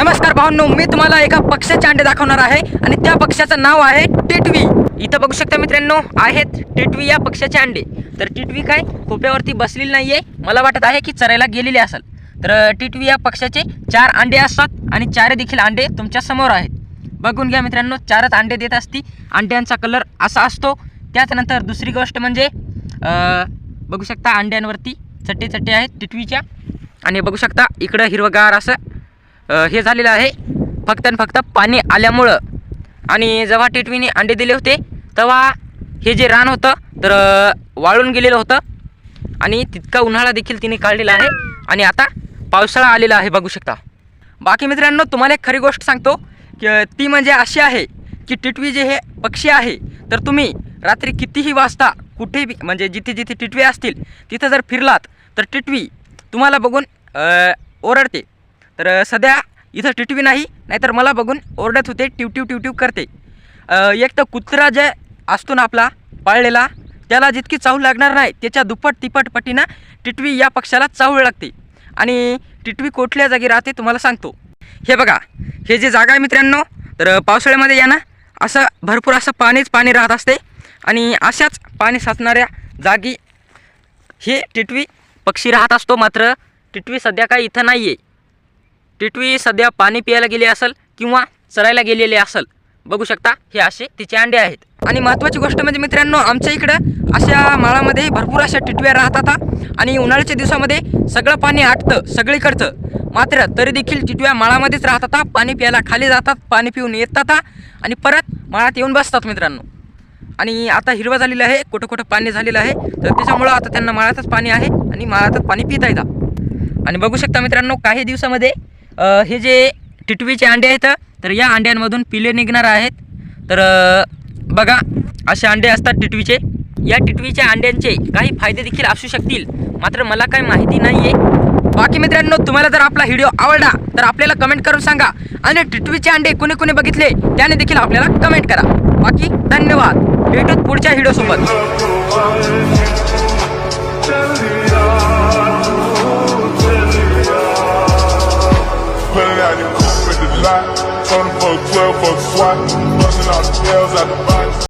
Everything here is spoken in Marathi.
नमस्कार भावांनो मी तुम्हाला एका पक्ष्याचे अंडे दाखवणार आहे आणि त्या पक्ष्याचं नाव आहे टिटवी. इथं बघू शकता मित्रांनो आहेत टिटवी या पक्ष्याचे अंडे. तर टिटवी काय खोप्यावरती बसलेली नाहीये. मला वाटत आहे की चरायला गेलेली असेल. तर टिटवी या पक्ष्याचे चार अंडे असतात आणि चार देखील अंडे तुमच्यासमोर आहेत. बघून घ्या मित्रांनो चारच अंडे देत असती. अंड्यांचा कलर असा असतो. त्याच्यानंतर दुसरी गोष्ट म्हणजे बघू शकता अंड्यांवरती चट्टे चट्टे आहेत टिटवीच्या. आणि बघू शकता इकडं हिरवगार असं हे झालेलं आहे. फक्त आणि फक्त पाणी आल्यामुळं. आणि जेव्हा टिटवीने अंडे दिले होते तेव्हा हे जे रान होतं तर वाळून गेलेलं होतं. आणि तितका उन्हाळा देखील तिने काढलेला आहे. आणि आता पावसाळा आलेला आहे बघू शकता. बाकी मित्रांनो तुम्हाला एक खरी गोष्ट सांगतो की ती म्हणजे अशी आहे की टिटवी जे हे पक्षी आहे तर तुम्ही रात्री कितीही वाजता कुठेही म्हणजे जिथे जिथे टिटवी असतील तिथं जर फिरलात तर टिटवी तुम्हाला बघून ओरडते. तर सध्या इथं टिटवी नाही नाहीतर मला बघून ओरडत होते टिवटिव टिवटिव करते. एक तर कुत्रा जे असतो ना आपला पाळलेला त्याला जितकी चाहूल लागणार नाही त्याच्या दुप्पट तिप्पट पटीनं टिटवी या पक्षाला चाहूळ लागते. आणि टिटवी कुठल्या जागी राहते तुम्हाला सांगतो. हे बघा हे जे जागा आहे मित्रांनो तर पावसाळ्यामध्ये या ना असं भरपूर असं पाणीच पाणी राहत असते. आणि अशाच पाणी साचणाऱ्या जागी हे टिटवी पक्षी राहत असतो मात्र टिटवी सध्या काही इथं नाही आहे टिटवी सध्या पाणी प्यायला गेली असेल किंवा चरायला गेलेली असेल बघू शकता हे असे तिचे अंडे आहेत. आणि महत्त्वाची गोष्ट म्हणजे मित्रांनो आमच्या इकडं अशा माळामध्ये भरपूर अशा टिटव्या राहतात आणि उन्हाळ्याच्या दिवसामध्ये सगळं पाणी आटतं सगळीकडचं. मात्र तरी देखील टिटव्या माळामध्येच राहतात पाणी प्यायला खाली जातात पाणी पिऊन येतात आणि परत माळात येऊन बसतात मित्रांनो. आणि आता हिरवं झालेलं आहे कुठं कुठं पाणी झालेलं आहे. तर त्याच्यामुळं आता त्यांना माळातच पाणी आहे आणि माळातच पाणी पिता येतात आणि बघू शकता मित्रांनो काही दिवसामध्ये हे जे टिटवीचे अंडे आहेत तर या अंड्यांमधून पिले निघणार आहेत. तर बघा असे अंडे असतात टिटवीचे. या टिटवीच्या अंड्यांचे काही फायदे देखील असू शकतील. मात्र मला काही माहिती नाही आहे बाकी मित्रांनो तुम्हाला जर आपला व्हिडिओ आवडला तर आपल्याला कमेंट करून सांगा. आणि टिटवीचे अंडे कोणी कोणी बघितले त्याने देखील आपल्याला कमेंट करा. बाकी धन्यवाद. भेटूत पुढच्या व्हिडिओसोबत. hot. Son of a 12 foot swat. Busting all the tails out the box.